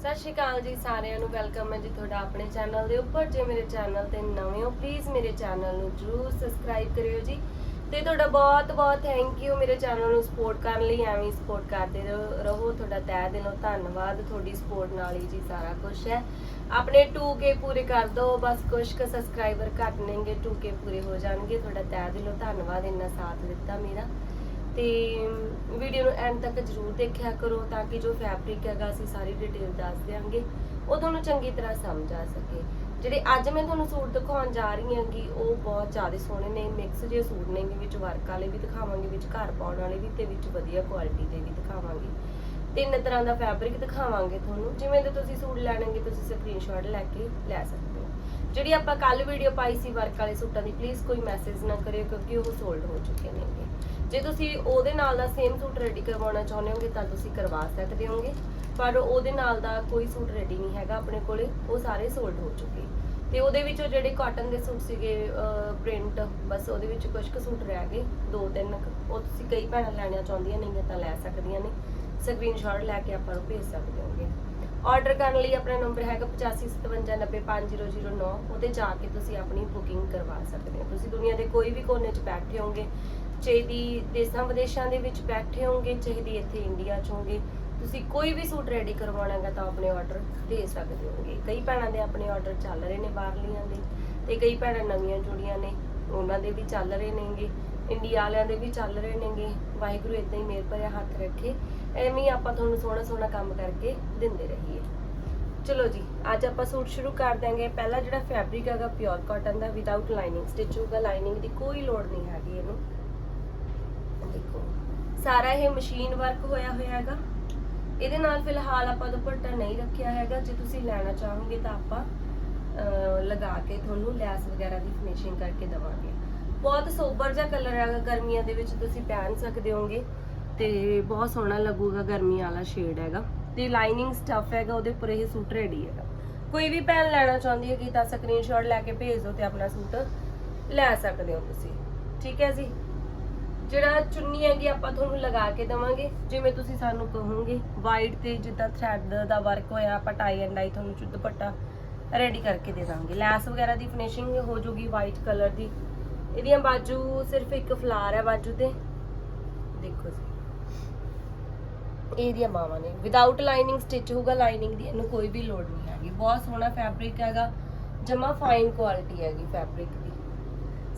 ਸਤਿ ਸ਼੍ਰੀ ਅਕਾਲ ਜੀ ਸਾਰਿਆਂ ਨੂੰ, ਵੈਲਕਮ ਹੈ ਜੀ ਤੁਹਾਡਾ ਆਪਣੇ ਚੈਨਲ ਦੇ ਉੱਪਰ। ਜੇ ਮੇਰੇ ਚੈਨਲ ਤੇ ਨਵੇਂ ਹੋ ਪਲੀਜ਼ ਮੇਰੇ ਚੈਨਲ ਨੂੰ ਜਰੂਰ ਸਬਸਕ੍ਰਾਈਬ ਕਰਿਓ ਜੀ। ਤੇ ਤੁਹਾਡਾ ਬਹੁਤ ਬਹੁਤ ਥੈਂਕ ਯੂ ਮੇਰੇ ਚੈਨਲ ਨੂੰ ਸਪੋਰਟ ਕਰਨ ਲਈ, ਐਵੇਂ ਸਪੋਰਟ ਕਰਦੇ ਰਹੋ- ਰਹੋ। ਤੁਹਾਡਾ ਤਹਿ ਦਿਲੋਂ ਧੰਨਵਾਦ, ਤੁਹਾਡੀ ਸਪੋਰਟ ਨਾਲ ਹੀ ਜੀ ਸਾਰਾ ਕੁਝ ਹੈ। ਆਪਣੇ 2k ਪੂਰੇ ਕਰ ਦਿਓ ਬਸ ਕੁਝ ਕੁ ਸਬਸਕ੍ਰਾਈਬਰ ਘੱਟ ਨੇਗੇ 2k ਪੂਰੇ ਹੋ ਜਾਣਗੇ। ਤੁਹਾਡਾ ਤਹਿ ਦਿਲੋਂ ਧੰਨਵਾਦ, ਇੰਨਾ ਸਾਥ ਦਿੱਤਾ ਮੇਰਾ। ਤੇ ਵੀਡੀਓ ਨੂੰ ਐਂਡ ਤੱਕ ਜਰੂਰ ਦੇਖਿਆ ਕਰੋ ਤਾਂ ਕਿ ਜੋ ਫੈਬਰਿਕ ਹੈਗਾ ਅਸੀਂ ਸਾਰੀ ਡਿਟੇਲ ਦੱਸ ਦਿਆਂਗੇ। ਉਹ ਤੁਹਾਨੂੰ ਚੰਗੀ ਤਰ੍ਹਾਂ ਸਮਝ ਆ ਸਕੇ। ਜਿਹੜੇ ਅੱਜ ਮੈਂ ਤੁਹਾਨੂੰ ਸੂਟ ਦਿਖਾਉਣ ਜਾ ਰਹੀ ਹਾਂਗੀ ਉਹ ਬਹੁਤ ਜ਼ਿਆਦਾ ਸੋਹਣੇ ਨੇ ਮਿਕਸ ਜਿਹੇ ਸੂਟ ਨੇਗੇ ਵਿੱਚ ਵਰਕ ਵਾਲੇ ਵੀ ਦਿਖਾਵਾਂਗੇ, ਵਿੱਚ ਘਰ ਪਾਉਣ ਵਾਲੇ ਵੀ ਤੇ ਵਿੱਚ ਵਧੀਆ ਕੁਆਲਿਟੀ ਦੇ ਵੀ ਦਿਖਾਵਾਂਗੇ। ਤਿੰਨ ਤਰ੍ਹਾਂ ਦਾ ਫੈਬਰਿਕ ਦਿਖਾਵਾਂਗੇ ਤੁਹਾਨੂੰ। ਜਿਵੇਂ ਦੇ ਤੁਸੀਂ ਸੂਟ ਲੈਣਗੇ ਤੁਸੀਂ ਸਕਰੀਨਸ਼ਾਟ ਲੈ ਕੇ ਲੈ ਸਕਦੇ ਹੋ। ਜਿਹੜੀ ਆਪਾਂ ਕੱਲ ਵੀਡੀਓ ਪਾਈ ਸੀ ਵਰਕ ਵਾਲੇ ਸੂਟਾਂ ਦੀ ਪਲੀਜ਼ ਕੋਈ ਮੈਸੇਜ ਨਾ ਕਰਿਓ ਕਿਉਂਕਿ ਉਹ ਸੋਲਡ ਹੋ ਚੁੱਕੇ ਨੇਗੇ। ਜੇ ਤੁਸੀਂ ਉਹਦੇ ਨਾਲ ਦਾ ਸੇਮ ਸੂਟ ਰੈਡੀ ਕਰਵਾਉਣਾ ਚਾਹੁੰਦੇ ਹੋਗੇ ਤਾਂ ਤੁਸੀਂ ਕਰਵਾ ਸਕਦੇ ਹੋਗੇ। ਪਰ ਉਹਦੇ ਨਾਲ ਦਾ ਕੋਈ ਸੂਟ ਰੈਡੀ ਨਹੀਂ ਹੈਗਾ ਆਪਣੇ ਕੋਲੇ, ਉਹ ਸਾਰੇ ਸੋਲਡ ਹੋ ਚੁੱਕੇ। ਤੇ ਉਹਦੇ ਵਿੱਚੋਂ ਜਿਹੜੇ ਕਾਟਨ ਦੇ ਸੂਟ ਸੀਗੇ ਪ੍ਰਿੰਟ ਬਸ ਉਹਦੇ ਵਿੱਚ ਕੁਝ ਕੁ ਸੂਟ ਰਹਿ ਗਏ, ਦੋ ਤਿੰਨ ਕੁ। ਉਹ ਤੁਸੀਂ ਕਈ ਭੈਣਾਂ ਲੈਣੀਆਂ ਚਾਹੁੰਦੀਆਂ ਨੇਗੀਆਂ ਤਾਂ ਲੈ ਸਕਦੀਆਂ ਨੇ। ਸਕਰੀਨਸ਼ਾਟ ਲੈ ਕੇ ਆਪਾਂ ਨੂੰ ਭੇਜ ਸਕਦੇ ਹੋਗੇ। ਆਰਡਰ ਕਰਨ ਲਈ ਆਪਣਾ ਨੰਬਰ ਹੈਗਾ 8557905009 ਉਹਤੇ ਜਾ ਕੇ ਤੁਸੀਂ ਆਪਣੀ ਬੁਕਿੰਗ ਕਰਵਾ ਸਕਦੇ ਹੋ। ਤੁਸੀਂ ਦੁਨੀਆ ਦੇ ਕੋਈ ਵੀ ਕੋਨੇ 'ਚ ਬੈਠੇ ਹੋਗੇ ਚਾਹੀਦੀ, ਦੇਸ਼ਾਂ ਵਿਦੇਸ਼ਾਂ ਦੇ ਵਿੱਚ ਬੈਠੇ ਹੋਗੇ ਚਾਹੀਦੀ ਇੱਥੇ ਇੰਡੀਆ 'ਚ ਹੋਗੇ ਤੁਸੀਂ ਕੋਈ ਵੀ ਸੂਟ ਰੈਡੀ ਕਰਵਾਉਣਾ ਹੈਗਾ ਤਾਂ ਆਪਣੇ ਆਰਡਰ ਦੇ ਸਕਦੇ ਹੋਗੇ ਕਈ ਭੈਣਾਂ ਦੇ ਆਪਣੇ ਆਰਡਰ ਚੱਲ ਰਹੇ ਨੇ ਬਾਹਰਲੀਆਂ ਦੇ ਤੇ ਕਈ ਭੈਣਾਂ ਨਵੀਆਂ ਜੁੜੀਆਂ ਨੇ, ਉਹਨਾਂ ਦੇ ਵੀ ਚੱਲ ਰਹੇ ਨੇਗੇ। ਇੰਡੀਆ ਵਾਲਿਆਂ ਦੇ ਵੀ ਚੱਲ ਰਹੇ ਨੇਗੇ। ਵਾਹਿਗੁਰੂ ਇਦਾਂ ਹੀ ਮੇਰ ਭਰਿਆ ਹੱਥ ਰੱਖੇ। ਐਵੇਂ ਹੀ ਆਪਾਂ ਤੁਹਾਨੂੰ ਸੋਹਣਾ ਸੋਹਣਾ ਕੰਮ ਕਰਕੇ ਦਿੰਦੇ ਰਹੀਏ। ਚਲੋ ਜੀ, ਅੱਜ ਆਪਾਂ ਸੂਟ ਸ਼ੁਰੂ ਕਰ ਦਾਂਗੇ ਪਹਿਲਾ ਜਿਹੜਾ ਫੈਬਰਿਕ ਹੈਗਾ ਪਿਓਰ ਕਾਟਨ ਦਾ ਵਿਦਆਊਟ ਲਾਈਨਿੰਗ ਸਟਿਚ ਹੋਊਗਾ। ਲਾਈਨਿੰਗ ਦੀ ਕੋਈ ਲੋੜ ਨਹੀਂ ਹੈਗੀ ਇਹਨੂੰ। ਦੇਖੋ। ਸਾਰਾ ਇਹ ਮਸ਼ੀਨ ਵਰਕ ਹੋਇਆ ਹੋਇਆ ਹੈਗਾ। ਇਹਦੇ ਨਾਲ ਫਿਲਹਾਲ ਆਪਾਂ ਦੁਪੱਟਾ ਨਹੀਂ ਰੱਖਿਆ ਹੈਗਾ। ਜੇ ਤੁਸੀਂ ਲੈਣਾ ਚਾਹੋਗੇ ਤਾਂ ਆਪਾਂ ਲਗਾ ਕੇ ਤੁਹਾਨੂੰ ਲੈਸ ਵਗੈਰਾ ਦੀ ਫਿਨਿਸ਼ਿੰਗ ਕਰਕੇ ਦਵਾਂਗੇ। ਬਹੁਤ ਸੋਬਰ ਜਿਹਾ ਕਲਰ ਹੈਗਾ ਗਰਮੀਆਂ ਦੇ ਵਿੱਚ, ਤੁਸੀਂ ਪਹਿਨ ਸਕਦੇ ਹੋਗੇ ਤੇ ਬਹੁਤ ਸੋਹਣਾ ਲੱਗੂਗਾ ਗਰਮੀ ਵਾਲਾ ਸ਼ੇਡ ਹੈਗਾ। ਤੇ ਲਾਈਨਿੰਗ ਸਟਫ ਹੈਗਾ, ਉਹਦੇ ਉੱਪਰ ਇਹ ਸੂਟ ਰੈਡੀ ਹੈਗਾ। ਕੋਈ ਵੀ ਪੈਨ ਲੈਣਾ ਚਾਹੁੰਦੀ ਹੈ ਕਿ ਤਾਂ ਸਕਰੀਨਸ਼ਾਟ ਲੈ ਕੇ ਭੇਜ ਦਿਓ ਤੇ ਆਪਣਾ ਸੂਟ ਲੈ ਸਕਦੇ ਹੋ ਤੁਸੀਂ। ਠੀਕ ਹੈ ਜੀ? ਜਿਹੜਾ ਚੁੰਨੀ ਹੈਗੀ ਆਪਾਂ ਤੁਹਾਨੂੰ ਲਗਾ ਕੇ ਦਵਾਂਗੇ, ਜਿਵੇਂ ਤੁਸੀਂ ਸਾਨੂੰ ਕਹੋਗੇ ਵਾਈਟ ਤੇ ਜਿੱਦਾਂ ਥ੍ਰੈਡ ਦਾ ਵਰਕ ਹੋਇਆ, ਆਪਾਂ ਟਾਈ ਐਂਡ ਡਾਈ ਤੁਹਾਨੂੰ ਦੁਪੱਟਾ ਰੈਡੀ ਕਰਕੇ ਦੇ ਦਾਂਗੇ। ਲੈਸ ਵਗੈਰਾ ਦੀ ਫਿਨਿਸ਼ਿੰਗ ਹੋ ਜੂਗੀ ਵਾਈਟ ਕਲਰ ਦੀ। ਇਹਦੀਆਂ ਬਾਜੂ ਸਿਰਫ ਇੱਕ ਫਲਾਰ ਹੈ ਬਾਜੂ ਤੇ। ਦੇਖੋ ਜੀ। ਇਹਦੀਆਂ ਬਾਵਾਂ ਨੇ। ਵਿਦਆਊਟ ਲਾਈਨਿੰਗ ਸਟਿਚ ਹੋਊਗਾ ਲਾਈਨਿੰਗ ਦੀ ਇਹਨੂੰ ਕੋਈ ਵੀ ਲੋੜ ਨਹੀਂ ਹੈਗੀ। ਬਹੁਤ ਸੋਹਣਾ ਫੈਬਰਿਕ ਹੈਗਾ। ਜਮਾ ਫਾਈਨ ਕੁਆਲਿਟੀ ਹੈਗੀ ਫੈਬਰਿਕ ਦੀ।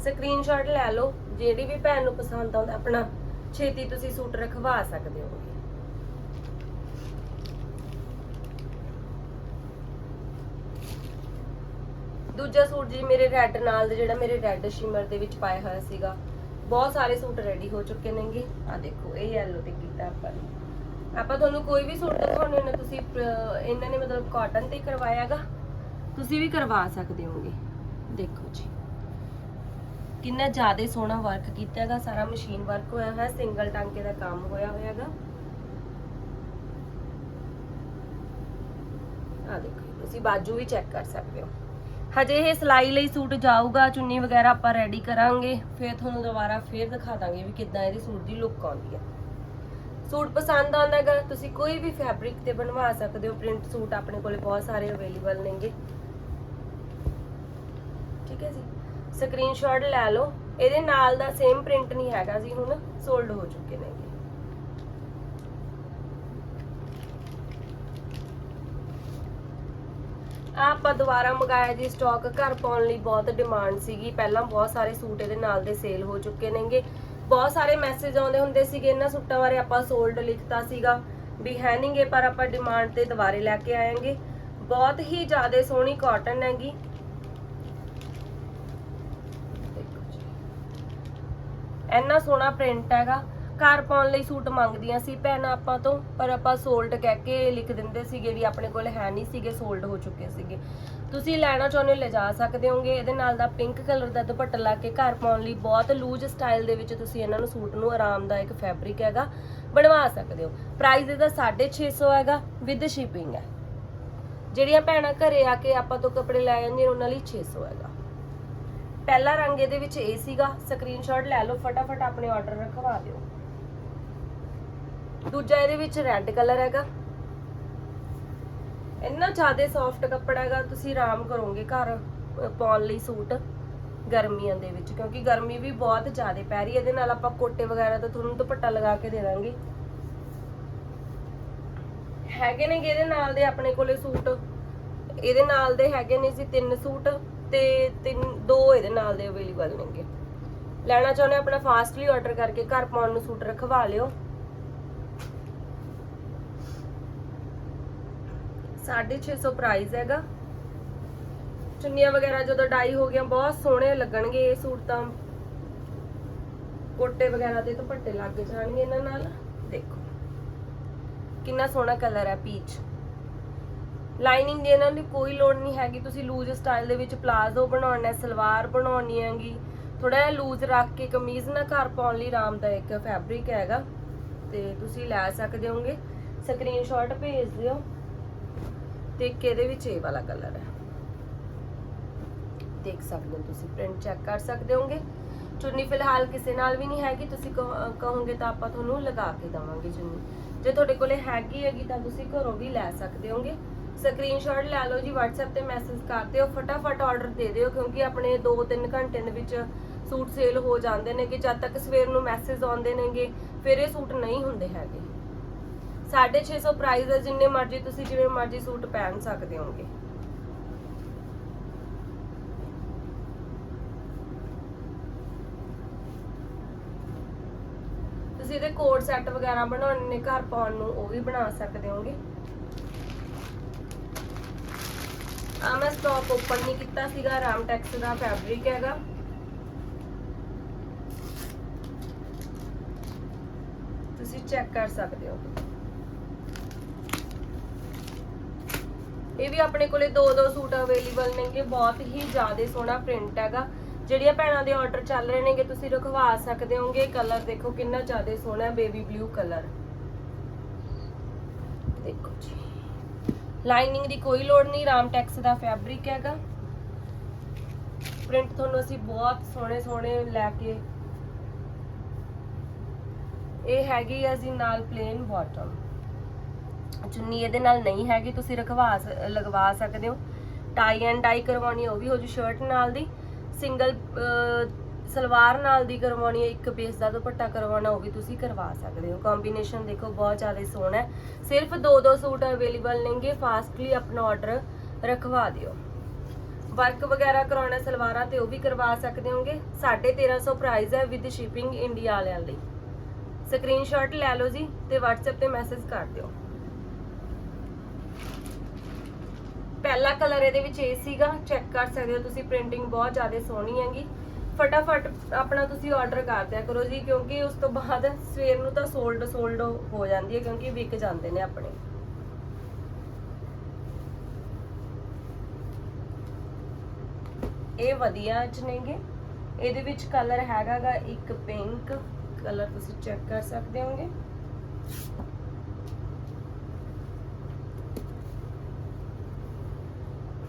ਸਕਰੀਨਸ਼ਾਟ ਲੈ ਲਓ। ਜਿਹੜੀ ਵੀ ਭੈਣ ਨੂੰ ਪਸੰਦ ਆਉਂਦਾ, ਆਪਣਾ ਛੇਤੀ ਤੁਸੀਂ ਸੂਟ ਰਖਵਾ ਸਕਦੇ ਹੋਗੇ ਦੂਜਾ ਸੂਟ ਜੀ ਮੇਰੇ ਰੈੱਡ ਨਾਲ ਦੇ, ਜਿਹੜਾ ਮੇਰੇ ਰੈੱਡ ਸ਼ਿਮਰ ਦੇ ਵਿੱਚ ਪਾਇਆ ਹੋਇਆ ਸੀਗਾ। ਬਹੁਤ ਸਾਰੇ ਸੂਟ ਰੈਡੀ ਹੋ ਚੁੱਕੇ ਨੇਗੇ। ਆ ਦੇਖੋ, ਇਹ ਯੈਲੋ ਤੇ ਕੀਤਾ ਆਪਾਂ ਨੇ। ਆਪਾਂ ਤੁਹਾਨੂੰ ਕੋਈ ਵੀ ਸੂਟ ਦਿਖਾਉਣੇ ਨੇ, ਤੁਸੀਂ ਇਹਨਾਂ ਨੇ ਮਤਲਬ ਕਾਟਨ ਤੇ ਕਰਵਾਇਆਗਾ। ਤੁਸੀਂ ਵੀ ਕਰਵਾ ਸਕਦੇ ਹੋਗੇ। ਦੇਖੋ ਜੀ। ਕਿੰਨਾ ਜ਼ਿਆਦਾ ਸੋਹਣਾ ਵਰਕ ਕੀਤਾ ਹੈਗਾ, ਸਾਰਾ ਮਸ਼ੀਨ ਵਰਕ ਹੋਇਆ ਹੋਇਆ ਸਿੰਗਲ ਟਾਂਕੇ ਦਾ ਕੰਮ ਹੋਇਆ ਹੋਇਆ ਹੈਗਾ। ਆ ਦੇਖੋ, ਤੁਸੀਂ ਬਾਜੂ ਵੀ ਚੈੱਕ ਕਰ ਸਕਦੇ ਹੋ। ਹਜੇ ਇਹ ਸਿਲਾਈ ਲਈ ਸੂਟ ਜਾਊਗਾ, ਚੁੰਨੀ ਵਗੈਰਾ ਆਪਾਂ ਰੈਡੀ ਕਰਾਂਗੇ, ਫਿਰ ਤੁਹਾਨੂੰ ਦੁਬਾਰਾ ਫੇਰ ਦਿਖਾ ਦਾਂਗੇ ਵੀ ਕਿੱਦਾਂ ਇਹਦੀ ਸੂਟ ਦੀ ਲੁੱਕ ਆਉਂਦੀ ਹੈ। ਸੂਟ ਪਸੰਦ ਆਉਂਦਾ ਹੈਗਾ, ਤੁਸੀਂ ਕੋਈ ਵੀ ਫੈਬਰਿਕ ਤੇ ਬਣਵਾ ਸਕਦੇ ਹੋ ਪ੍ਰਿੰਟ ਸੂਟ ਆਪਣੇ ਕੋਲੇ ਬਹੁਤ ਸਾਰੇ ਅਵੇਲੇਬਲ ਨੇਗੇ। ਠੀਕ ਹੈ ਜੀ? ਸਕਰੀਨਸ਼ਾਟ ਲੈ ਲਓ। ਇਹਦੇ ਨਾਲ ਦਾ ਸੇਮ ਪ੍ਰਿੰਟ ਨਹੀਂ ਹੈਗਾ ਜੀ ਹੁਣ ਸੋਲਡ ਹੋ ਚੁੱਕੇ ਨੇ ਆਹ ਆਪਾਂ ਦੁਬਾਰਾ ਮੰਗਾਇਆ ਜੀ ਸਟਾਕ ਘਰ ਪਾਉਣ ਲਈ ਬਹੁਤ ਡਿਮਾਂਡ ਸੀਗੀ। ਪਹਿਲਾਂ ਬਹੁਤ ਸਾਰੇ ਸੂਟ ਇਹਦੇ ਨਾਲ ਦੇ ਸੇਲ ਹੋ ਚੁੱਕੇ ਨੇਗੇ। ਬਹੁਤ ਸਾਰੇ ਮੈਸੇਜ ਆਉਂਦੇ ਹੁੰਦੇ ਸੀਗੇ, ਇਹਨਾਂ ਸੂਟਾਂ ਬਾਰੇ ਆਪਾਂ ਸੋਲਡ ਲਿਖਤਾ ਸੀਗਾ ਵੀ ਹੈ ਨਹੀਂਗੇ ਪਰ ਆਪਾਂ ਡਿਮਾਂਡ ਤੇ ਦੁਬਾਰੇ ਲੈ ਕੇ ਆਏਂਗੇ। ਬਹੁਤ ਹੀ ਜ਼ਿਆਦਾ ਸੋਹਣੀ ਕਾਟਨ ਹੈਗੀ ਦੇਖੋ ਜੀ ਇੰਨਾ ਸੋਹਣਾ ਪ੍ਰਿੰਟ ਹੈਗਾ। ਘਰ ਪਾਉਣ ਲਈ ਸੂਟ ਮੰਗਦੀਆਂ ਸੀ ਭੈਣਾਂ ਆਪਾਂ ਤੋਂ, ਪਰ ਆਪਾਂ ਸੋਲਡ ਕਹਿ ਕੇ ਲਿਖ ਦਿੰਦੇ ਸੀਗੇ ਵੀ ਆਪਣੇ ਕੋਲ ਹੈ ਨਹੀਂ ਸੀਗੇ ਸੋਲਡ ਹੋ ਚੁੱਕੇ ਸੀਗੇ। ਤੁਸੀਂ ਲੈਣਾ ਚਾਹੁੰਦੇ ਹੋ ਲਿਜਾ ਸਕਦੇ ਹੋਗੇ। ਇਹਦੇ ਨਾਲ ਦਾ ਪਿੰਕ ਕਲਰ ਦਾ ਦੁਪੱਟਾ ਲਾ ਕੇ ਘਰ ਪਾਉਣ ਲਈ ਬਹੁਤ ਲੂਜ਼ ਸਟਾਈਲ ਦੇ ਵਿੱਚ ਤੁਸੀਂ ਇਹਨਾਂ ਨੂੰ ਸੂਟ ਨੂੰ ਆਰਾਮਦਾਇਕ ਫੈਬਰਿਕ ਹੈਗਾ, ਬਣਵਾ ਸਕਦੇ ਹੋ। ਪ੍ਰਾਈਸ ਇਹਦਾ 650 ਹੈਗਾ ਵਿਦ ਸ਼ਿਪਿੰਗ ਹੈ। ਜਿਹੜੀਆਂ ਭੈਣਾਂ ਘਰੇ ਆ ਕੇ ਆਪਾਂ ਤੋਂ ਕੱਪੜੇ ਲੈ ਜਾਂਦੀਆਂ ਉਹਨਾਂ ਲਈ 600 ਹੈਗਾ। ਪਹਿਲਾ ਰੰਗ ਇਹਦੇ ਵਿੱਚ ਇਹ ਸੀਗਾ। ਸਕਰੀਨਸ਼ਾਟ ਲੈ ਲਓ, ਫਟਾਫਟ ਆਪਣੇ ਆਰਡਰ ਰਖਵਾ ਦਿਓ। ਦੂਜਾ ਇਹਦੇ ਵਿੱਚ ਰੈੱਡ ਕਲਰ ਹੈਗਾ। ਇੰਨਾ ਜ਼ਿਆਦਾ ਸੌਫਟ ਕੱਪੜਾ ਹੈਗਾ, ਤੁਸੀਂ ਆਰਾਮ ਕਰੋਗੇ ਘਰ ਪਾਉਣ ਲਈ ਸੂਟ ਗਰਮੀਆਂ ਦੇ ਵਿੱਚ, ਕਿਉਂਕਿ ਗਰਮੀ ਵੀ ਬਹੁਤ ਜ਼ਿਆਦਾ ਪੈ ਰਹੀ ਹੈ। ਇਹਦੇ ਨਾਲ ਆਪਾਂ ਕੋਟੇ ਵਗੈਰਾ ਤਾਂ ਤੁਹਾਨੂੰ ਦੁਪੱਟਾ ਲਗਾ ਕੇ ਦੇ ਦਾਂਗੇ। ਹੈਗੇ ਨੇ ਇਹਦੇ ਨਾਲ ਦੇ ਆਪਣੇ ਕੋਲੇ ਸੂਟ। ਇਹਦੇ ਨਾਲ ਦੇ ਹੈਗੇ ਨੇ ਸੀ ਤਿੰਨ ਸੂਟ। ਤੇ ਤਿੰਨ, ਦੋ ਇਹਦੇ ਨਾਲ ਦੇ ਅਵੇਲੇਬਲ ਨੇਗੇ। ਲੈਣਾ ਚਾਹੁੰਦੇ ਆਪਣਾ ਫਾਸਟਲੀ ਆਰਡਰ ਕਰਕੇ ਘਰ ਪਾਉਣ ਨੂੰ ਸੂਟ ਰਖਵਾ ਲਿਓ। 650 ਪ੍ਰਾਈਸ ਹੈਗਾ। ਚੁੰਨੀਆਂ ਵਗੈਰਾ ਜਦੋਂ ਡਾਈ ਹੋ ਗਈਆਂ, ਬਹੁਤ ਸੋਹਣੇ ਲੱਗਣਗੇ ਇਹ ਸੂਟ ਤਾਂ। ਕੋਟੇ ਵਗੈਰਾ ਤੇ ਦੁਪੱਟੇ ਲੱਗ ਜਾਣਗੇ ਇਹਨਾਂ ਨਾਲ। ਦੇਖੋ। ਕਿੰਨਾ ਸੋਹਣਾ ਕਲਰ ਹੈ ਪੀਚ ਲਾਈਨਿੰਗ ਦੀ ਇਹਨਾਂ ਦੀ ਕੋਈ ਲੋੜ ਨਹੀਂ ਹੈਗੀ। ਤੁਸੀਂ ਲੂਜ਼ ਸਟਾਈਲ ਦੇ ਵਿੱਚ ਪਲਾਜ਼ੋ ਬਣਾਉਣਾ ਹੈ, ਸਲਵਾਰ ਬਣਾਉਣੀ ਹੈਗੀ। ਥੋੜਾ ਜਿਹਾ ਲੂਜ਼ ਰੱਖ ਕੇ ਕਮੀਜ਼ ਨਾ ਘਰ ਪਾਉਣ ਲਈ ਆਰਾਮਦਾਇਕ ਫੈਬਰਿਕ ਹੈਗਾ। ਤੇ ਤੁਸੀਂ ਲੈ ਸਕਦੇ ਹੋਗੇ। ਸਕਰੀਨਸ਼ਾਟ ਭੇਜ ਦਿਓ। ਤੇ ਇੱਕ ਵਿੱਚ ਇਹ ਵਾਲਾ ਕਲਰ ਹੈ। ਦੇਖ ਸਕਦੇ ਹੋ ਤੁਸੀਂ, ਪ੍ਰਿੰਟ ਚੈੱਕ ਕਰ ਸਕਦੇ ਹੋਗੇ। ਚੁੰਨੀ ਫਿਲਹਾਲ ਕਿਸੇ ਨਾਲ ਵੀ ਨਹੀਂ ਹੈਗੀ। ਤੁਸੀਂ ਕਹੋਗੇ ਤਾਂ ਆਪਾਂ ਤੁਹਾਨੂੰ ਲਗਾ ਕੇ ਦਵਾਂਗੇ ਚੁੰਨੀ। ਜੇ ਤੁਹਾਡੇ ਕੋਲੇ ਹੈਗੀ ਹੈਗੀ ਤਾਂ ਤੁਸੀਂ ਘਰੋਂ ਵੀ ਲੈ ਸਕਦੇ ਹੋਗੇ। ਸਕਰੀਨਸ਼ਾਟ ਲੈ ਲਓ ਜੀ, WhatsApp ਤੇ ਮੈਸੇਜ ਕਰ ਦਿਓ, ਫਟਾਫਟ ਆਰਡਰ ਦੇ ਦਿਓ, ਕਿਉਂਕਿ ਆਪਣੇ 2-3 ਘੰਟੇ ਦੇ ਵਿੱਚ ਸੂਟ ਸੇਲ ਹੋ ਜਾਂਦੇ ਨੇ ਕਿ ਜਦ ਤੱਕ ਸਵੇਰ ਨੂੰ ਮੈਸੇਜ ਆਉਂਦੇ ਨੇਗੇ, ਫਿਰ ਇਹ ਸੂਟ ਨਹੀਂ ਹੁੰਦੇ ਹੈਗੇ। 650 ਪ੍ਰਾਈਸ ਹੈ ਜਿੰਨੇ ਮਰਜ਼ੀ ਤੁਸੀਂ ਜਿਵੇਂ ਮਰਜ਼ੀ ਸੂਟ ਪਹਿਨ ਸਕਦੇ ਹੋਗੇ ਤੁਸੀਂ ਇਹਦੇ ਕੋਡ ਸੈੱਟ ਵਗੈਰਾ ਬਣਾਉਣੇ ਨੇ ਘਰ ਪਾਉਣ ਨੂੰ, ਉਹ ਵੀ ਬਣਾ ਸਕਦੇ ਹੋਗੇ ਆ ਮੈਂ ਸਟਾਕ ਓਪਨ ਨਹੀਂ ਕੀਤਾ ਸੀਗਾ ਰਾਮਟੈਕਸ ਦਾ ਫੈਬਰਿਕ ਹੈਗਾ। ਤੁਸੀਂ ਚੈੱਕ ਕਰ ਸਕਦੇ ਹੋ। ਇਹ ਵੀ ਆਪਣੇ ਕੋਲੇ ਦੋ ਦੋ ਸੂਟ ਅਵੇਲੇਬਲ ਨੇਗੇ, ਬਹੁਤ ਹੀ ਜ਼ਿਆਦਾ ਸੋਹਣਾ ਪ੍ਰਿੰਟ ਹੈਗਾ। ਜਿਹੜੀਆਂ ਭੈਣਾਂ ਦੇ ਆਰਡਰ ਚੱਲ ਰਹੇ ਨੇਗੇ, ਤੁਸੀਂ ਰਖਵਾ ਸਕਦੇ ਹੋਗੇ। ਕਲਰ ਦੇਖੋ ਕਿੰਨਾ ਜ਼ਿਆਦਾ ਸੋਹਣਾ ਹੈ ਬੇਬੀ ਬਲੂ ਕਲਰ ਦੇਖੋ ਜੀ। ਲਾਈਨਿੰਗ ਦੀ ਕੋਈ ਲੋੜ ਨਹੀਂ ਰਾਮਟੈਕਸ ਦਾ ਫੈਬਰਿਕ ਹੈਗਾ। ਪ੍ਰਿੰਟ ਤੁਹਾਨੂੰ ਅਸੀਂ ਬਹੁਤ ਸੋਹਣੇ ਸੋਹਣੇ ਲੈ ਕੇ ਇਹ ਹੈਗੀ ਆ ਜੀ ਨਾਲ ਪਲੇਨ ਬਾਟਮ ਚੁੰਨੀ ਇਹਦੇ ਨਾਲ ਨਹੀਂ ਹੈਗੀ, ਤੁਸੀਂ ਰਖਵਾ ਲਗਵਾ ਸਕਦੇ ਹੋ। ਟਾਈ ਐਂਡ ਡਾਈ ਕਰਵਾਉਣੀ, ਉਹ ਵੀ ਹੋ ਜੂ ਸ਼ਰਟ ਨਾਲ ਦੀ। ਸਿੰਗਲ ਸਲਵਾਰ ਨਾਲ ਦੀ ਕਰਵਾਉਣੀ ਹੈ, ਇੱਕ ਪੀਸ ਦਾ ਦੁਪੱਟਾ ਕਰਵਾਉਣਾ, ਉਹ ਵੀ ਤੁਸੀਂ ਕਰਵਾ ਸਕਦੇ ਹੋ। ਕੰਬੀਨੇਸ਼ਨ ਦੇਖੋ, ਬਹੁਤ ਜ਼ਿਆਦਾ ਸੋਹਣਾ ਹੈ। ਸਿਰਫ ਦੋ ਦੋ ਸੂਟ ਅਵੇਲੇਬਲ ਨੇਗੇ ਫਾਸਟਲੀ ਆਪਣਾ ਆਰਡਰ ਰਖਵਾ ਦਿਓ। ਵਰਕ ਵਗੈਰਾ ਕਰਾਉਣਾ ਸਲਵਾਰਾਂ ਤੇ ਉਹ ਵੀ ਕਰਵਾ ਸਕਦੇ ਹੋਗੇ। 1350 ਪ੍ਰਾਈਸ ਹੈ ਵਿਦ ਸ਼ਿਪਿੰਗ ਇੰਡੀਆ ਵਾਲਿਆਂ ਲਈ। ਸਕਰੀਨਸ਼ਾਟ ਲੈ ਲਓ ਜੀ ਤੇ WhatsApp ਤੇ ਮੈਸੇਜ ਕਰ ਦਿਓ। ਪਹਿਲਾ ਕਲਰ ਇਹਦੇ ਵਿੱਚ ਇਹ ਸੀਗਾ। ਚੈੱਕ ਕਰ ਸਕਦੇ ਹੋ ਤੁਸੀਂ ਪ੍ਰਿੰਟਿੰਗ ਬਹੁਤ ਜ਼ਿਆਦਾ ਸੋਹਣੀ ਹੈਗੀ। ਫਟਾਫਟ ਆਪਣਾ ਤੁਸੀਂ ਆਰਡਰ ਕਰ ਦਿਆ ਕਰੋ ਜੀ, ਕਿਉਂਕਿ ਉਸ ਤੋਂ ਬਾਅਦ ਸਵੇਰ ਨੂੰ ਤਾਂ ਸੋਲਡ ਸੋਲਡ ਹੋ ਜਾਂਦੀ ਹੈ, ਕਿਉਂਕਿ ਵਿਕ ਜਾਂਦੇ ਨੇ ਆਪਣੇ। ਇਹ ਵਧੀਆ ਚ ਨੇਗੇ। ਇਹਦੇ ਵਿੱਚ ਕਲਰ ਹੈਗਾਗਾ ਇੱਕ ਪਿੰਕ ਕਲਰ ਤੁਸੀਂ ਚੈੱਕ ਕਰ ਸਕਦੇ ਹੋਗੇ।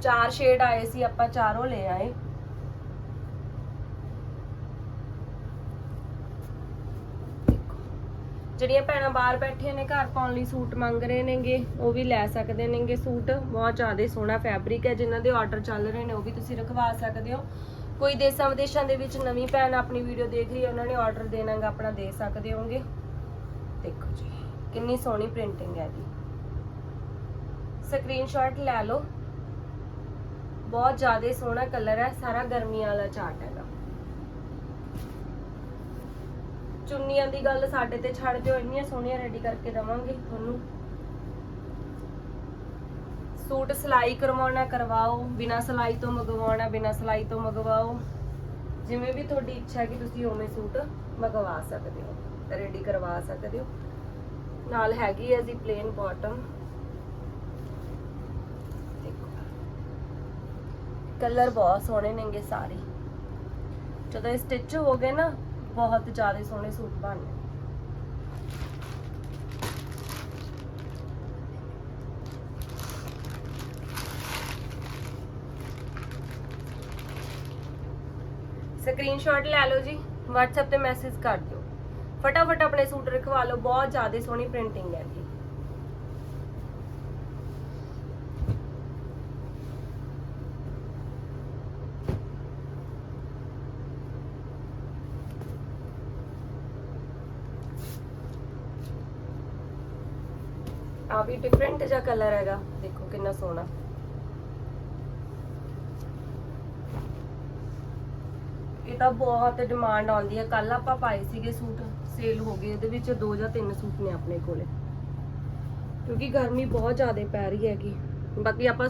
ਚਾਰ ਸ਼ੇਡ ਆਏ ਸੀ, ਆਪਾਂ ਚਾਰੋਂ ਲੈ ਆਏ। ਜਿਹੜੀਆਂ ਭੈਣਾਂ ਬਾਹਰ ਬੈਠੀਆਂ ਨੇ, ਘਰ ਪਾਉਣ ਲਈ ਸੂਟ ਮੰਗ ਰਹੇ ਨੇਗੇ, ਉਹ ਵੀ ਲੈ ਸਕਦੇ ਨੇਗੇ ਸੂਟ। ਬਹੁਤ ਜ਼ਿਆਦਾ ਸੋਹਣਾ ਫੈਬਰਿਕ ਹੈ, ਜਿਨ੍ਹਾਂ ਦੇ ਆਰਡਰ ਚੱਲ ਰਹੇ ਨੇ, ਉਹ ਵੀ ਤੁਸੀਂ ਰਖਵਾ ਸਕਦੇ ਹੋ। ਕੋਈ ਦੇਸਾਂ ਵਿਦੇਸ਼ਾਂ ਦੇ ਵਿੱਚ ਨਵੀਂ ਭੈਣ ਆਪਣੀ ਵੀਡੀਓ ਦੇਖ ਰਹੀ ਹੈ, ਉਹਨਾਂ ਨੇ ਆਰਡਰ ਦੇਣਾਗਾ ਆਪਣਾ ਦੇ ਸਕਦੇ ਹੋਗੇ ਦੇਖੋ ਜੀ, ਕਿੰਨੀ ਸੋਹਣੀ ਪ੍ਰਿੰਟਿੰਗ ਹੈ ਦੀ ਸਕਰੀਨਸ਼ਾਟ ਲੈ ਲਓ। ਬਹੁਤ ਜ਼ਿਆਦਾ ਸੋਹਣਾ ਕਲਰ ਹੈ, ਸਾਰਾ ਗਰਮੀਆਂ ਵਾਲਾ ਚਾਰਟ ਹੈਗਾ। ਚੁੰਨੀਆਂ ਦੀ ਗੱਲ ਸਾਡੇ ਤੇ ਛੱਡ ਦਿਓ, ਇੰਨੀਆਂ ਸੋਹਣੀਆਂ ਰੈਡੀ ਕਰਕੇ ਦਵਾਂਗੇ ਤੁਹਾਨੂੰ। ਸੂਟ ਸਿਲਾਈ ਕਰਵਾਉਣਾ, ਕਰਵਾਓ, ਬਿਨਾ ਸਿਲਾਈ ਤੋਂ ਮੰਗਵਾਉਣਾ, ਬਿਨਾ ਸਿਲਾਈ ਤੋਂ ਮੰਗਵਾਓ। ਜਿਵੇਂ ਵੀ ਤੁਹਾਡੀ ਇੱਛਾ ਹੈ ਕਿ ਤੁਸੀਂ ਉਵੇਂ ਸੂਟ ਮੰਗਵਾ ਸਕਦੇ ਹੋ ਰੈਡੀ ਕਰਵਾ ਸਕਦੇ ਹੋ। ਨਾਲ ਹੈਗੀ ਹੈ ਜੀ ਪਲੇਨ ਬਾਟਮ ਕਲਰ ਬਹੁਤ ਸੋਹਣੇ ਨੇਗੇ ਸਾਰੇ। ਜਦੋਂ ਇਹ ਸਟਿਚ ਹੋ ਗਏ ਨਾ ਬਹੁਤ ਜ਼ਿਆਦਾ ਸੋਹਣੇ ਸੂਟ ਬਣਨੇ। ਸਕਰੀਨਸ਼ਾਟ ਲੈ ਲਓ ਜੀ, WhatsApp ਤੇ ਮੈਸੇਜ ਕਰ ਦਿਓ। ਫਟਾਫਟ ਆਪਣੇ ਸੂਟ ਰਖਵਾ ਲਓ, ਬਹੁਤ ਜ਼ਿਆਦਾ ਸੋਹਣੀ ਪ੍ਰਿੰਟਿੰਗ ਹੈ ਜੀ। ਆ ਵੀ ਡਿਫਰੈਂਟ ਜਿਹਾ ਕਲਰ ਹੈਗਾ। ਦੇਖੋ ਕਿੰਨਾ ਸੋਹਣਾ। ਇਹ ਤਾਂ ਬਹੁਤ ਡਿਮਾਂਡ ਆਉਂਦੀ ਹੈ। ਕੱਲ ਆਪਾਂ ਪਾਏ ਸੀਗੇ ਸੂਟ ਸੇਲ ਹੋ ਗਏ। ਇਹਦੇ ਵਿੱਚ ਦੋ ਜਾਂ ਤਿੰਨ ਸੂਟ ਨੇ ਆਪਣੇ ਕੋਲੇ। ਕਿਉਂਕਿ ਗਰਮੀ ਬਹੁਤ ਜ਼ਿਆਦਾ ਪੈ ਰਹੀ ਹੈਗੀ। ਬਾਕੀ ਆਪਾਂ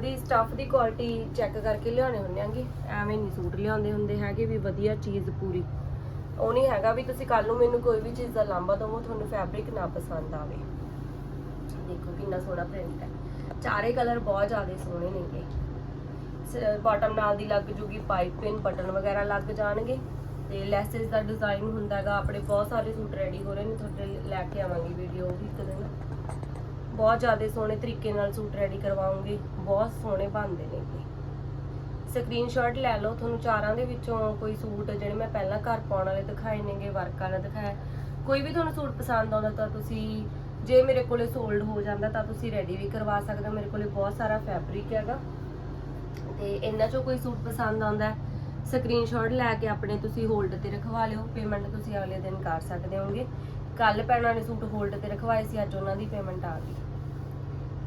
ਦੀ ਸਟਾਫ ਦੀ ਕੁਆਲਿਟੀ ਚੈੱਕ ਕਰਕੇ ਲਿਆਉਣੇ ਹੁੰਦੇ ਆਂਗੇ। ਐਵੇਂ ਨਹੀਂ ਸੂਟ ਲਿਆਉਂਦੇ ਹੁੰਦੇ ਹੈਗੇ ਵੀ ਵਧੀਆ ਚੀਜ਼ ਪੂਰੀ। ਉਹ ਨਹੀਂ ਹੈਗਾ ਵੀ ਤੁਸੀਂ ਕੱਲ ਨੂੰ ਮੈਨੂੰ ਕੋਈ ਵੀ ਚੀਜ਼ ਦਾ ਲਾਂਬਾ ਦਵੋ, ਤੁਹਾਨੂੰ ਫੈਬਰਿਕ ਨਾ ਪਸੰਦ ਆਵੇ। ਦੇਖੋ ਕਿੰਨਾ ਸੋਹਣਾ ਪ੍ਰਿੰਟ ਹੈ। ਚਾਰੇ ਕਲਰ ਬਹੁਤ ਜ਼ਿਆਦਾ ਸੋਹਣੇ ਨੇਗੇ। ਬਾਟਮ ਨਾਲ ਦੀ ਲੱਗ ਜੂਗੀ ਪਾਈਪ ਬਟਨ ਵਗੈਰਾ ਲੱਗ ਜਾਣਗੇ। ਤੇ ਲੈਸਸ ਦਾ ਡਿਜ਼ਾਈਨ ਹੁੰਦਾ ਹੈਗਾ, ਆਪਣੇ ਬਹੁਤ ਸਾਰੇ ਸੂਟ ਰੈਡੀ ਹੋ ਰਹੇ ਨੇ, ਤੁਹਾਡੇ ਲੈ ਕੇ ਆਵਾਂਗੀ ਵੀਡੀਓ ਵੀ ਇੱਕ ਦਿਨ। ਬਹੁਤ ਜ਼ਿਆਦਾ ਸੋਹਣੇ ਤਰੀਕੇ ਨਾਲ ਸੂਟ ਰੈਡੀ ਕਰਵਾਉਂਗੀ, ਬਹੁਤ ਸੋਹਣੇ ਬਣਦੇ ਨੇ ਇਹ ਸਕਰੀਨਸ਼ਾਟ ਲੈ ਲਓ, ਤੁਹਾਨੂੰ ਚਾਰਾਂ ਦੇ ਵਿੱਚੋਂ ਕੋਈ ਸੂਟ ਜਿਹੜੇ ਮੈਂ ਪਹਿਲਾਂ ਘਰ ਪਾਉਣ ਵਾਲੇ ਦਿਖਾਏ ਨੇਗੇ, ਵਰਕ ਵਾਲਾ ਦਿਖਾਇਆ। ਕੋਈ ਵੀ ਤੁਹਾਨੂੰ ਸੂਟ ਪਸੰਦ ਆਉਂਦਾ ਤਾਂ ਤੁਸੀਂ ਜੇ ਮੇਰੇ ਕੋਲੇ ਸੋਲਡ ਹੋ ਜਾਂਦਾ ਤਾਂ ਤੁਸੀਂ ਰੈਡੀ ਵੀ ਕਰਵਾ ਸਕਦੇ ਹੋ। ਮੇਰੇ ਕੋਲੇ ਬਹੁਤ ਸਾਰਾ ਫੈਬਰਿਕ ਹੈਗਾ। ਤੇ ਇਹਨਾਂ ਚੋਂ ਕੋਈ ਸੂਟ ਪਸੰਦ ਆਉਂਦਾ ਸਕਰੀਨਸ਼ਾਟ ਲੈ ਕੇ ਆਪਣੇ ਤੁਸੀਂ ਹੋਲਡ ਤੇ ਰਖਵਾ ਲਿਓ। ਪੇਮੈਂਟ ਤੁਸੀਂ ਅਗਲੇ ਦਿਨ ਕਰ ਸਕਦੇ ਹੋਗੇ। ਕੱਲ ਭੈਣਾਂ ਨੇ ਸੂਟ ਹੋਲਡ ਤੇ ਰਖਵਾਏ ਸੀ, ਅੱਜ ਉਹਨਾਂ ਦੀ ਪੇਮੈਂਟ ਆ ਗਈ।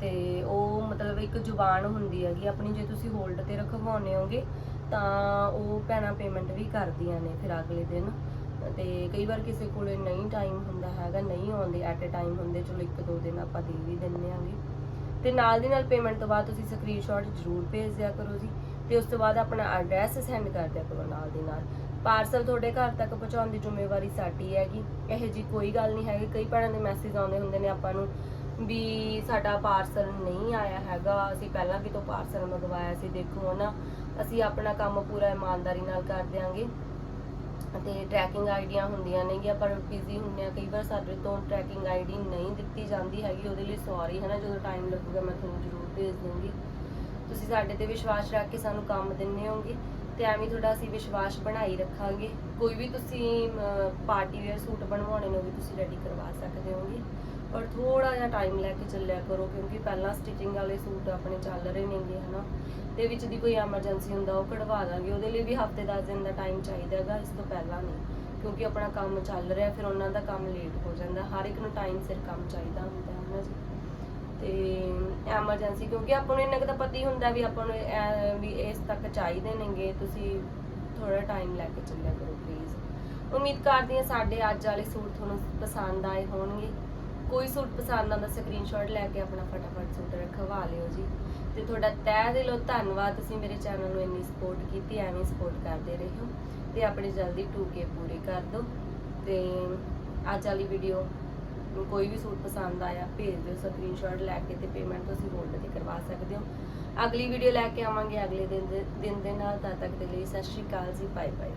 ਤੇ ਉਹ ਮਤਲਬ ਇੱਕ ਜ਼ੁਬਾਨ ਹੁੰਦੀ ਹੈਗੀ, ਆਪਣੀ ਜੇ ਤੁਸੀਂ ਹੋਲਡ ਤੇ ਰਖਵਾਉਨੇ ਹੋਗੇ ਤਾਂ ਉਹ ਭੈਣਾਂ ਪੇਮੈਂਟ ਵੀ ਕਰਦੀਆਂ ਨੇ ਫਿਰ ਅਗਲੇ ਦਿਨ। ਤੇ ਕਈ ਵਾਰ ਕਿਸੇ ਕੋਲੇ ਨਹੀਂ ਟਾਈਮ ਹੁੰਦਾ ਹੈਗਾ, ਨਹੀਂ ਆਉਂਦੇ ਐਟ ਅ ਟਾਈਮ ਹੁੰਦੇ, ਚਲੋ ਇੱਕ ਦੋ ਦਿਨ ਆਪਾਂ ਦੇ ਵੀ ਦਿੰਨੇ ਆਂਗੇ। ਤੇ ਨਾਲ ਦੀ ਨਾਲ ਪੇਮੈਂਟ ਤੋਂ ਬਾਅਦ ਤੁਸੀਂ ਸਕਰੀਨਸ਼ਾਟ ਜ਼ਰੂਰ ਭੇਜ ਦਿਆ ਕਰੋ ਜੀ। ਤੇ ਉਸ ਤੋਂ ਬਾਅਦ ਆਪਣਾ ਐਡਰੈਸ ਸੈਂਡ ਕਰ ਦਿਆ ਕਰੋ ਨਾਲ ਦੀ ਨਾਲ। ਪਾਰਸਲ ਤੁਹਾਡੇ ਘਰ ਤੱਕ ਪਹੁੰਚਾਉਣ ਦੀ ਜ਼ਿੰਮੇਵਾਰੀ ਸਾਡੀ ਹੈਗੀ। ਇਹੋ ਜੀ ਕੋਈ ਗੱਲ ਨਹੀਂ ਹੈਗੀ। ਕਈ ਭੈਣਾਂ ਦੇ ਮੈਸੇਜ ਆਉਂਦੇ ਹੁੰਦੇ ਨੇ ਆਪਾਂ ਨੂੰ ਵੀ ਸਾਡਾ ਪਾਰਸਲ ਨਹੀਂ ਆਇਆ ਹੈਗਾ। ਅਸੀਂ ਪਹਿਲਾਂ ਕਿਤੋਂ ਪਾਰਸਲ ਮੰਗਵਾਇਆ ਸੀ, ਦੇਖੋ ਨਾ ਅਸੀਂ ਆਪਣਾ ਕੰਮ ਪੂਰਾ ਇਮਾਨਦਾਰੀ ਨਾਲ ਕਰ ਦਿਆਂਗੇ। ਤੇ ਟਰੈਕਿੰਗ ਆਈਡੀਆਂ ਹੁੰਦੀਆਂ ਨੇਗੀਆਂ ਪਰ ਬਿਜ਼ੀ ਹੁੰਦੇ ਆ ਕਈ ਵਾਰ ਸਾਡੇ ਤੋਂ ਟਰੈਕਿੰਗ ਆਈਡੀ ਨਹੀਂ ਦਿੱਤੀ ਜਾਂਦੀ ਹੈਗੀ, ਉਹਦੇ ਲਈ ਸੌਰੀ ਹੈ ਨਾ, ਜਦੋਂ ਟਾਈਮ ਲੱਗੂਗਾ ਮੈਂ ਤੁਹਾਨੂੰ ਜ਼ਰੂਰ ਭੇਜ ਦੂੰਗੀ। ਤੁਸੀਂ ਸਾਡੇ ਤੇ ਵਿਸ਼ਵਾਸ ਰੱਖ ਕੇ ਸਾਨੂੰ ਕੰਮ ਦਿੰਦੇ ਹੋਗੇ ਤੇ ਐਵੇਂ ਤੁਹਾਡਾ ਅਸੀਂ ਵਿਸ਼ਵਾਸ ਬਣਾਈ ਰੱਖਾਂਗੇ। ਕੋਈ ਵੀ ਤੁਸੀਂ ਪਾਰਟੀ ਵੇਅਰ ਸੂਟ ਬਣਵਾਉਣੇ ਨੂੰ ਵੀ ਤੁਸੀਂ ਰੈਡੀ ਕਰਵਾ ਸਕਦੇ ਹੋਗੇ ਪਰ ਥੋੜਾ ਜਿਹਾ ਟਾਈਮ ਲੈ ਕੇ ਚੱਲਿਆ ਕਰੋ, ਕਿਉਂਕਿ ਪਹਿਲਾਂ ਸਟਿਚਿੰਗ ਵਾਲੇ ਸੂਟ ਆਪਣੇ ਚੱਲ ਰਹੇ ਨੇਗੇ ਹਨਾ। ਤੇ ਵਿੱਚ ਦੀ ਕੋਈ ਐਮਰਜੈਂਸੀ ਹੁੰਦਾ, ਉਹ ਕਢਵਾ ਦਾਂਗੇ। ਉਹਦੇ ਲਈ ਵੀ ਹਫ਼ਤੇ 10 ਦਿਨ ਦਾ ਟਾਈਮ ਚਾਹੀਦਾ ਹੈਗਾ, ਇਸ ਤੋਂ ਪਹਿਲਾਂ ਨਹੀਂ। ਕਿਉਂਕਿ ਆਪਣਾ ਕੰਮ ਚੱਲ ਰਿਹਾ, ਫਿਰ ਉਹਨਾਂ ਦਾ ਕੰਮ ਲੇਟ ਹੋ ਜਾਂਦਾ। ਹਰ ਇੱਕ ਨੂੰ ਟਾਈਮ ਸਿਰ ਕੰਮ ਚਾਹੀਦਾ ਹੁੰਦਾ ਹੈ ਨਾ ਜੀ। ਤੇ ਐਮਰਜੈਂਸੀ ਕਿਉਂਕਿ ਆਪਾਂ ਨੂੰ ਇੰਨਾ ਕੁ ਤਾਂ ਪਤਾ ਹੀ ਹੁੰਦਾ ਵੀ ਆਪਾਂ ਨੂੰ ਐ- ਵੀ ਇਸ ਤੱਕ ਚਾਹੀਦੇ ਨੇਗੇ ਤੁਸੀਂ ਥੋੜਾ ਟਾਈਮ ਲੈ ਕੇ ਚੱਲਿਆ ਕਰੋ ਪਲੀਜ਼ ਉਮੀਦ ਕਰਦੀ ਹਾਂ ਸਾਡੇ ਅੱਜ ਵਾਲੇ ਸੂਟ ਤੁਹਾਨੂੰ ਪਸੰਦ ਆਏ ਹੋਣਗੇ। ਕੋਈ ਸੂਟ ਪਸੰਦ ਆਉਂਦਾ ਸਕਰੀਨਸ਼ਾਟ ਲੈ ਕੇ ਆਪਣਾ ਫਟਾਫਟ ਸੂਟ ਰਖਵਾ ਲਿਓ ਜੀ। ਤੇ ਤੁਹਾਡਾ ਤਹਿ ਦਿਲੋਂ ਧੰਨਵਾਦ। ਤੁਸੀਂ ਮੇਰੇ ਚੈਨਲ ਨੂੰ ਇੰਨੀ ਸਪੋਰਟ ਕੀਤੀ, ਐਵੇਂ ਸਪੋਰਟ ਕਰਦੇ ਰਹੋ ਤੇ ਆਪਣੀ ਜਲਦੀ 2K ਪੂਰੇ ਕਰ ਦਿਓ। ਤੇ ਅੱਜ ਵਾਲੀ ਵੀਡੀਓ ਨੂੰ ਕੋਈ ਵੀ ਸੂਟ ਪਸੰਦ ਆਇਆ, ਭੇਜ ਦਿਓ ਸਕਰੀਨਸ਼ਾਟ ਲੈ ਕੇ ਤੇ ਪੇਮੈਂਟ ਤੁਸੀਂ ਹੋਲਡ ਤੇ ਕਰਵਾ ਸਕਦੇ ਹੋ। ਅਗਲੀ ਵੀਡੀਓ ਲੈ ਕੇ ਆਵਾਂਗੇ ਅਗਲੇ ਦਿਨ ਦੇ ਦਿਨ ਦੇ ਨਾਲ, ਤਦ ਤੱਕ ਦੇ ਲਈ ਸਤਿ ਸ਼੍ਰੀ ਅਕਾਲ ਜੀ ਬਾਏ ਬਾਏ